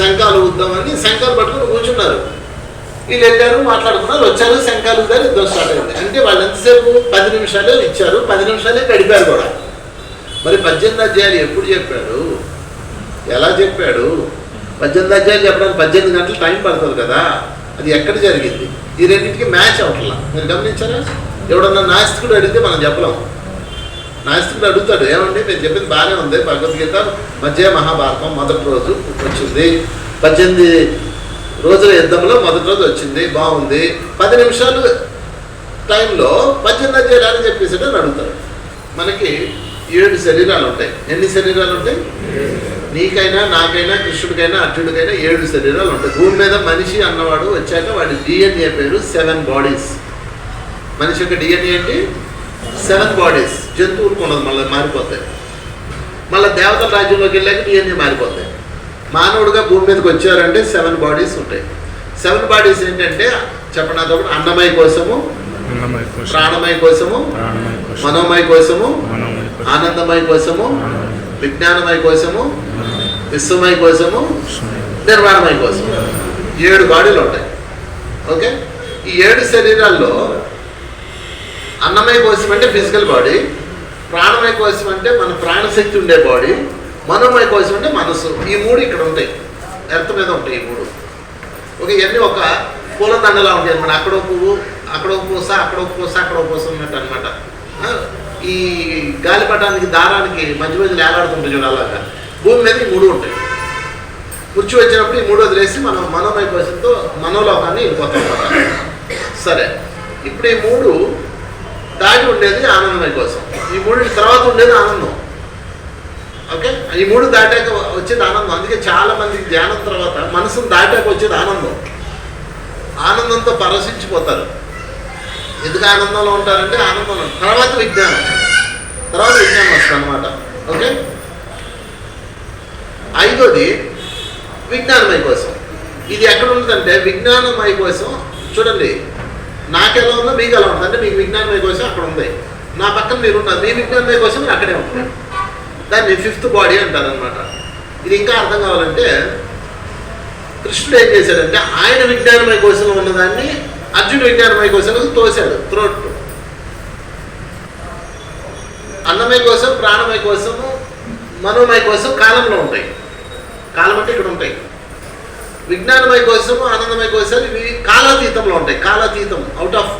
శంఖాలు ఊద్దామని శంఖాలు పట్టుకుని కూర్చున్నారు. వీళ్ళు వెళ్ళారు మాట్లాడుకున్నారు వచ్చారు శంఖాలు ఉందని యుద్ధం స్టార్ట్ అయింది. అంటే వాళ్ళు ఎంతసేపు? పది నిమిషాలే ఇచ్చారు పది నిమిషాలే గడిపారు కూడా. మరి పద్దెనిమిది అధ్యాయులు ఎప్పుడు చెప్పాడు? ఎలా చెప్పాడు? పద్దెనిమిది అధ్యాయులు చెప్పడానికి పద్దెనిమిది గంటలు టైం పడుతుంది కదా. అది ఎక్కడ జరిగింది? ఈ రెండింటికి మ్యాచ్ అవట్లా. మీరు గమనించారా? ఎవడన్నా నాస్తికుడు అడిగితే మనం చెప్పలేము. నాయస్తుడు అడుగుతాడు. ఏమండి? మీరు చెప్పింది బాగానే ఉంది. భగవద్గీత మధ్య మహాభారతం మొదటి రోజు వచ్చింది. పద్దెనిమిది రోజుల యుద్ధంలో మొదటి రోజు వచ్చింది. బాగుంది. పది నిమిషాలు టైంలో పద్దెనిమిది చేయాలని చెప్పేసి అని అడుగుతాడు. మనకి ఏడు శరీరాలు ఉంటాయి. ఎన్ని శరీరాలు ఉంటాయి? నీకైనా నాకైనా కృష్ణుడికైనా అర్జునుడికైనా ఏడు శరీరాలు ఉంటాయి. భూమి మీద మనిషి అన్నవాడు వచ్చాక వాడి డిఎన్ఏ పేరు సెవెన్ బాడీస్. మనిషి యొక్క డిఎన్ఏ ఏంటి? సెవెన్ బాడీస్ జంతువులకు ఉండదు మళ్ళీ మారిపోతాయి. మళ్ళీ దేవతల రాజ్యంలోకి వెళ్ళాక డిఎన్ఏ మారిపోతాయి. మానవుడిగా భూమి మీదకి వచ్చారంటే సెవెన్ బాడీస్ ఉంటాయి. సెవెన్ బాడీస్ ఏంటంటే చెప్పండి అదొకటి అన్నమయ కోసము ప్రాణమయ కోసము మనోమయ కోసము ఆనందమయ కోసము విజ్ఞానమయ కోసము విశ్వమయ కోసము నిర్మాణమయ కోసం ఏడు బాడీలు ఉంటాయి. ఓకే? ఈ ఏడు శరీరాల్లో అన్నమయ కోశం అంటే ఫిజికల్ బాడీ ప్రాణమయ కోశం అంటే మన ప్రాణశక్తి ఉండే బాడీ మనోమయ కోశం అంటే మనసు ఈ మూడు ఇక్కడ ఉంటాయి. ఎర్త్ మీద ఉంటాయి ఈ మూడు. ఓకే ఇవన్నీ ఒక పూల దండలా ఉంటాయి అనమాట అక్కడ ఒక పువ్వు అక్కడ ఒక పూస అక్కడ ఒక పూస అక్కడ ఒక పూస ఉన్నట్టు అనమాట ఈ గాలిపటానికి దారానికి మధ్య మధ్య వేలాడుతుంటుంది చూడు అలాగా. భూమి మీద ఈ మూడు ఉంటాయి. కూర్చు వచ్చినప్పుడు ఈ మూడు వదిలేసి మనం మనోమయ కోశంతో మనోలోకాన్ని వెళ్ళిపోతాం సరే ఇప్పుడు ఈ మూడు దాటి ఉండేది ఆనందమయ కోసం. ఈ మూడు తర్వాత ఉండేది ఆనందం. ఓకే? ఈ మూడు దాటాక వచ్చేది ఆనందం. అందుకే చాలా మంది ధ్యానం తర్వాత మనసును దాటాక వచ్చేది ఆనందం. ఆనందంతో పరసించిపోతారు ఎందుకు ఆనందంలో ఉంటారంటే ఆనందంలో తర్వాత విజ్ఞానం. తర్వాత విజ్ఞానం వస్తుంది అనమాట ఓకే? ఐదోది విజ్ఞానమై కోసం. ఇది ఎక్కడ ఉంటుందంటే విజ్ఞానమై కోసం. చూడండి. నాకెలా ఉందో మీకు ఎలా ఉంటుంది? అంటే మీకు విజ్ఞానమయ కోసం అక్కడ ఉంది. నా పక్కన మీరు ఉన్నారు మీ విజ్ఞానమయ కోసం అక్కడే ఉంటుంది దాన్ని ఫిఫ్త్ బాడీ అంటారు అనమాట ఇది ఇంకా అర్థం కావాలంటే కృష్ణుడు ఏం చేశాడంటే ఆయన విజ్ఞానమయ కోసం ఉన్నదాన్ని అర్జునుడు విజ్ఞానమయ కోసం తోశాడు త్రోట్ అన్నమయ కోసం ప్రాణమయ కోసము మనోమయ కోసం కాలంలో ఉంటాయి. కాలం అంటే ఇక్కడ ఉంటాయి. విజ్ఞానమయ కోసము ఆనందమయ కోసం ఇవి కాలాతీతంలో ఉంటాయి. కాలాతీతం అవుట్ ఆఫ్